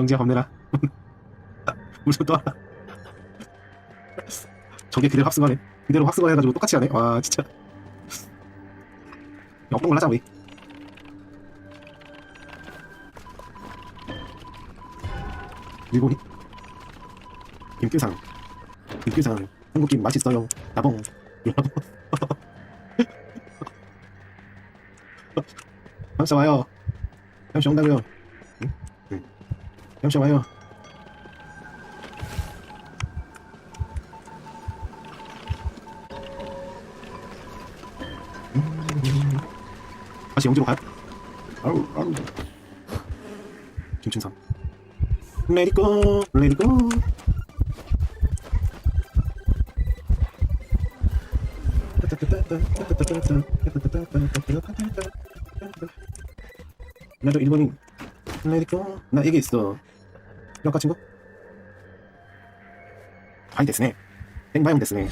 영지야 겁내라. 물좀 떠라 저게 그대로 합승하네. 그대로 합승을 해가지고 똑같이 하네. 와 진짜. 걸 하자 우리. 일본이? 김규상 김규상 한국김 맛있어요. 나봉. 함시 와요. 함시 온다고요. 응? 응. 함시 와요 음. 다시 영지로 가요 아우 아우 let it go. 나도 일본인 go. 나 얘기 있어. 됐네. 땡바이면 됐네.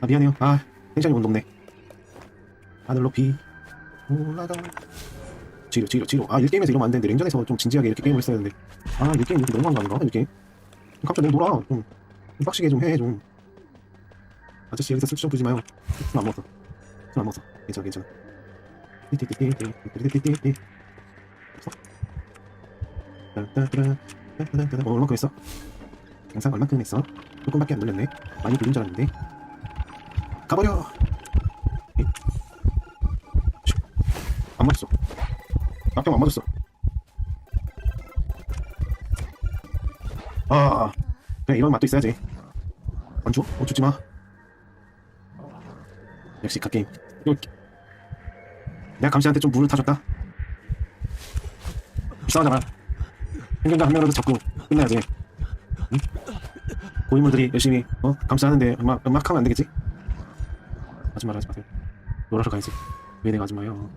아 미안해요. 아 텐션이 너무 높네. 하늘 높이 올라가. 지루 지루 지루 아 1게임에서 이러면 안 되는데 랭전에서 좀 진지하게 이렇게 게임을 했어야 되는데. 아 1게임 이렇게 너무한 거 아닌가 1게임 갑자기 너무 놀아 좀, 좀 빡시게 좀 해 좀. 아저씨 여기서 술좀 부지 마요. 술안 먹었어. 술안 먹었어. 괜찮아 괜찮아. 띠띠띠띠띠띠띠띠띠띠 어 얼마큼 했어? 영상 얼마큼 했어? 조금밖에 안 돌렸네 많이 돌린 줄 알았는데 가버려. 안 맞았어 낙경 안 맞았어. 아, 그래 이런 맛도 있어야지. 안 줘? 어 주지 마. 역시 갓게임. 내가 감시한테 좀 물을 타줬다. 불쌍하잖아. 행정자 한 명이라도 잡고 끝내야지. 응? 고인물들이 열심히 어 감시하는데 막 막 하면 안 되겠지? 말아 하지 마세요. 놀아러 가야지. 왜 내가 마요.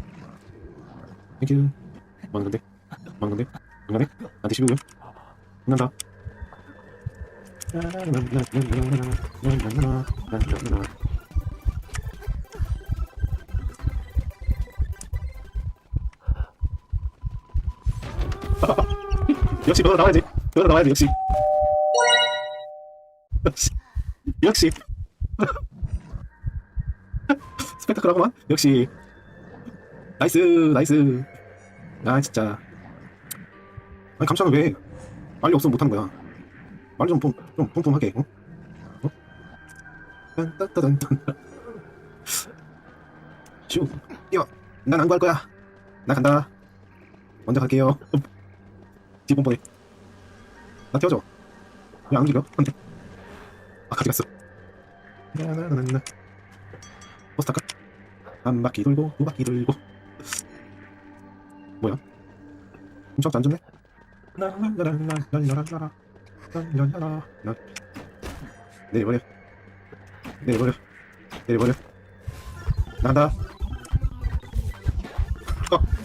땡큐. 뭐 하는 건데? 뭐 하는 건데? 안 가네? 나한테 15요? 끝난다. 역시 너가 나와야지. 너가 나와야지 역시. 역시. 역시. 스펙타클하구만. 역시. 나이스 나이스. 아 진짜 아니 감시하면 왜 빨리 없으면 못하는 거야 빨리 좀, 품, 좀 뿜뿜하게 어? 어? 딴따따단딴 슈 뛰어 난 안 구할 거야 나 간다 먼저 갈게요 뒷본 보내 나 태워줘. 왜 안 움직여? 안돼 아 같이 갔어. 나나나나 버스 탈까? 한 바퀴 돌고 두 바퀴 돌고. 뭐야? 엄청 안좋네? 내려버려. 내려버려. 내려버려. 나간다. 어.